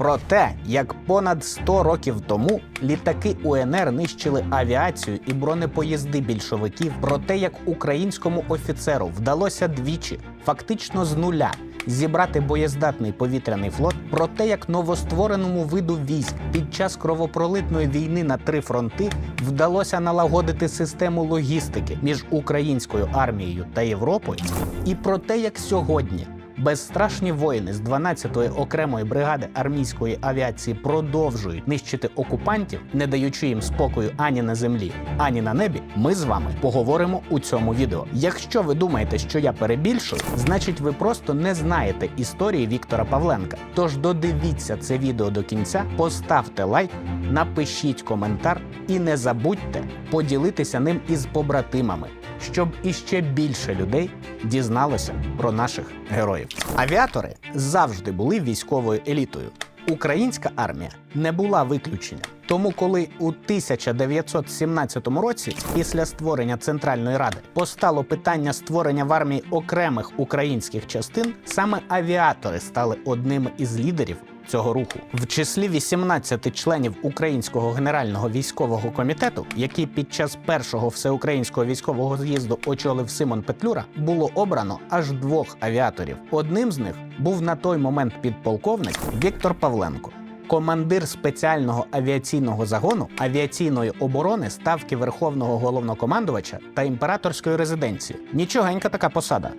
Про те, як понад 100 років тому літаки УНР нищили авіацію і бронепоїзди більшовиків, про те, як українському офіцеру вдалося двічі, фактично з нуля, зібрати боєздатний повітряний флот, про те, як новоствореному виду військ під час кровопролитної війни на три фронти вдалося налагодити систему логістики між українською армією та Європою, і про те, як сьогодні Безстрашні воїни з 12-ї окремої бригади армійської авіації продовжують нищити окупантів, не даючи їм спокою ані на землі, ані на небі. Ми з вами поговоримо у цьому відео. Якщо ви думаєте, що я перебільшую, значить ви просто не знаєте історії Віктора Павленка. Тож додивіться це відео до кінця, поставте лайк, напишіть коментар і не забудьте поділитися ним із побратимами щоб іще більше людей дізналося про наших героїв. Авіатори завжди були військовою елітою. Українська армія не була виключенням. Тому, коли у 1917 році, після створення Центральної Ради, постало питання створення в армії окремих українських частин, саме авіатори стали одним із лідерів цього руху. В числі 18 членів Українського генерального військового комітету, який під час першого всеукраїнського військового з'їзду очолив Симон Петлюра, було обрано аж двох авіаторів. Одним з них був на той момент підполковник Віктор Павленко. Командир спеціального авіаційного загону авіаційної оборони ставки Верховного головнокомандувача та імператорської резиденції. Нічогенька така посада.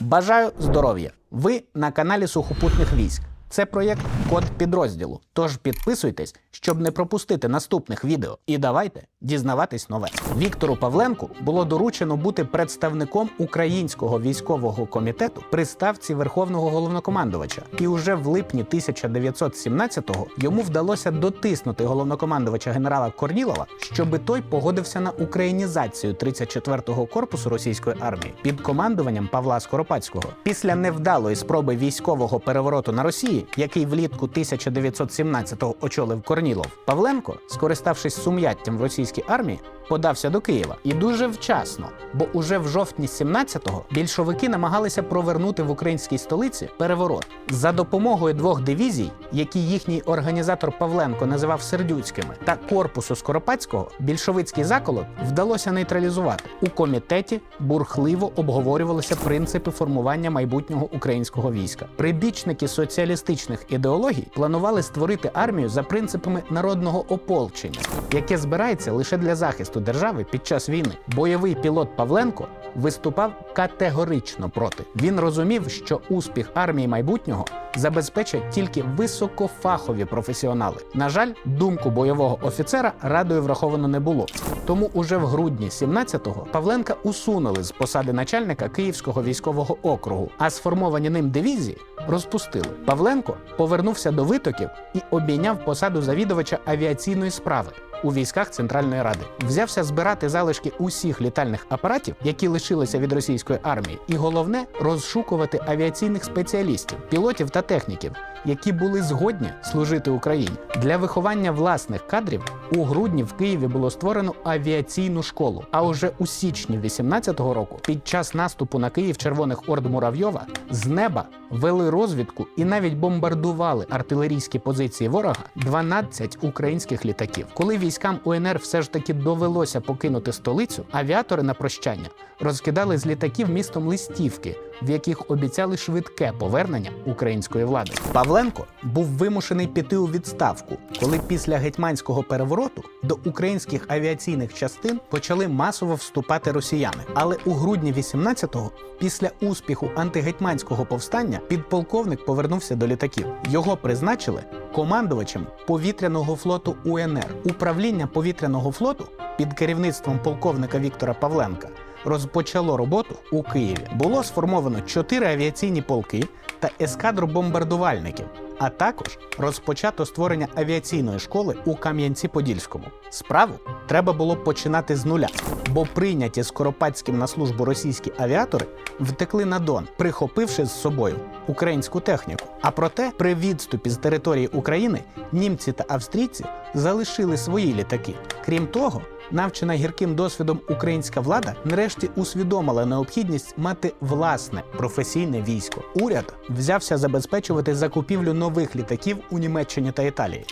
Бажаю здоров'я! Ви на каналі Сухопутних військ. Це проєкт Код підрозділу. Тож підписуйтесь, щоб не пропустити наступних відео. І давайте дізнаватись нове. Віктору Павленку було доручено бути представником українського військового комітету при ставці Верховного головнокомандувача. І уже в липні 1917-го йому вдалося дотиснути головнокомандувача генерала Корнілова, щоби той погодився на українізацію 34-го корпусу російської армії під командуванням Павла Скоропадського. Після невдалої спроби військового перевороту на Росії, який влітку 1917-го очолив Корнілов, Павленко, скориставшись сум'яттям в російській армії, подався до Києва і дуже вчасно, бо уже в жовтні 17-го більшовики намагалися провернути в українській столиці переворот за допомогою двох дивізій, які їхній організатор Павленко називав сердюцькими, та корпусу Скоропадського більшовицький заколот вдалося нейтралізувати. У комітеті бурхливо обговорювалися принципи формування майбутнього українського війська. Прибічники соціалістичних ідеологій планували створити армію за принципами народного ополчення, яке збирається лише для захисту держави під час війни. Бойовий пілот Павленко виступав категорично проти. Він розумів, що успіх армії майбутнього забезпечать тільки високофахові професіонали. На жаль, думку бойового офіцера радою враховано не було. Тому уже в грудні 17-го Павленка усунули з посади начальника Київського військового округу, а сформовані ним дивізії розпустили. Павленко повернувся до витоків і обійняв посаду завідувача авіаційної справи. У військах Центральної Ради взявся збирати залишки усіх літальних апаратів, які лишилися від російської армії, і головне розшукувати авіаційних спеціалістів, пілотів та техніків, які були згодні служити Україні. Для виховання власних кадрів у грудні в Києві було створено авіаційну школу. А уже у січні 18-го року, під час наступу на Київ Червоних орд Муравйова, з неба вели розвідку і навіть бомбардували артилерійські позиції ворога 12 українських літаків. Коли військам УНР все ж таки довелося покинути столицю, авіатори на прощання розкидали з літаків містом листівки, в яких обіцяли швидке повернення української влади. Павленко був вимушений піти у відставку, коли після гетьманського перевороту до українських авіаційних частин почали масово вступати росіяни. Але у грудні 18-го, після успіху антигетьманського повстання, підполковник повернувся до літаків. Його призначили командувачем повітряного флоту УНР. Управління повітряного флоту під керівництвом полковника Віктора Павленка розпочало роботу у Києві. Було сформовано чотири авіаційні полки та ескадру бомбардувальників. А також розпочато створення авіаційної школи у Кам'янці-Подільському. Справу треба було починати з нуля, бо прийняті Скоропадським на службу російські авіатори втекли на Дон, прихопивши з собою українську техніку. А проте, при відступі з території України німці та австрійці залишили свої літаки. Крім того, Навчена гірким досвідом українська влада нарешті усвідомила необхідність мати власне професійне військо. Уряд взявся забезпечувати закупівлю нових літаків у Німеччині та Італії.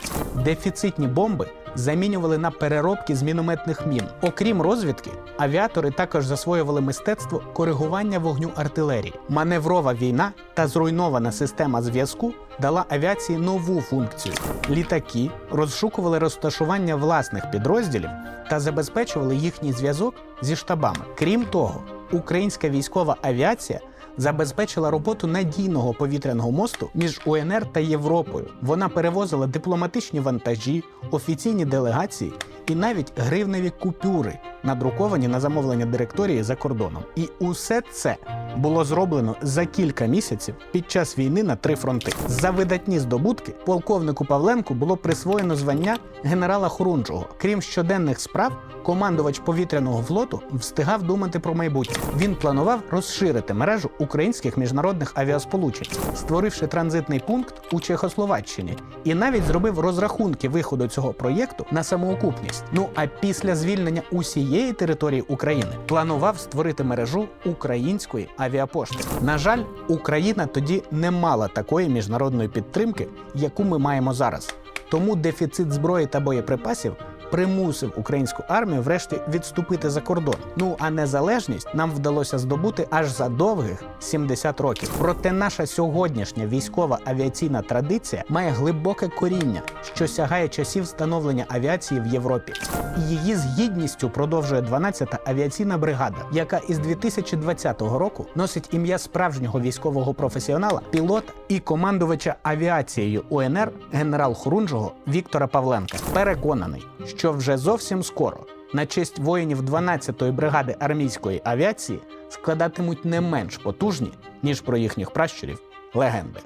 Дефіцитні бомби замінювали на переробки з мінометних мін. Окрім розвідки, авіатори також засвоювали мистецтво коригування вогню артилерії. Маневрова війна та зруйнована система зв'язку дала авіації нову функцію. Літаки розшукували розташування власних підрозділів та забезпечували їхній зв'язок зі штабами. Крім того, українська військова авіація забезпечила роботу надійного повітряного мосту між УНР та Європою. Вона перевозила дипломатичні вантажі, офіційні делегації і навіть гривневі купюри, надруковані на замовлення директорії за кордоном. І усе це було зроблено за кілька місяців під час війни на три фронти. За видатні здобутки полковнику Павленку було присвоєно звання генерала Хорунжого. Крім щоденних справ, командувач повітряного флоту встигав думати про майбутнє. Він планував розширити мережу українських міжнародних авіасполучень, створивши транзитний пункт у Чехословаччині, і навіть зробив розрахунки виходу цього проєкту на самоокупність. Ну а після звільнення усієї території України планував створити мережу української авіапошти. На жаль, Україна тоді не мала такої міжнародної підтримки, яку ми маємо зараз. Тому дефіцит зброї та боєприпасів примусив українську армію врешті відступити за кордон. Ну а незалежність нам вдалося здобути аж за довгих 70 років. Проте наша сьогоднішня військова авіаційна традиція має глибоке коріння, що сягає часів становлення авіації в Європі. Її з гідністю продовжує 12-та авіаційна бригада, яка із 2020 року носить ім'я справжнього військового професіонала, пілота і командувача авіацією УНР генерал Хорунжого Віктора Павленка. Переконаний, що вже зовсім скоро на честь воїнів 12-ї бригади армійської авіації складатимуть не менш потужні, ніж про їхніх пращурів легенди.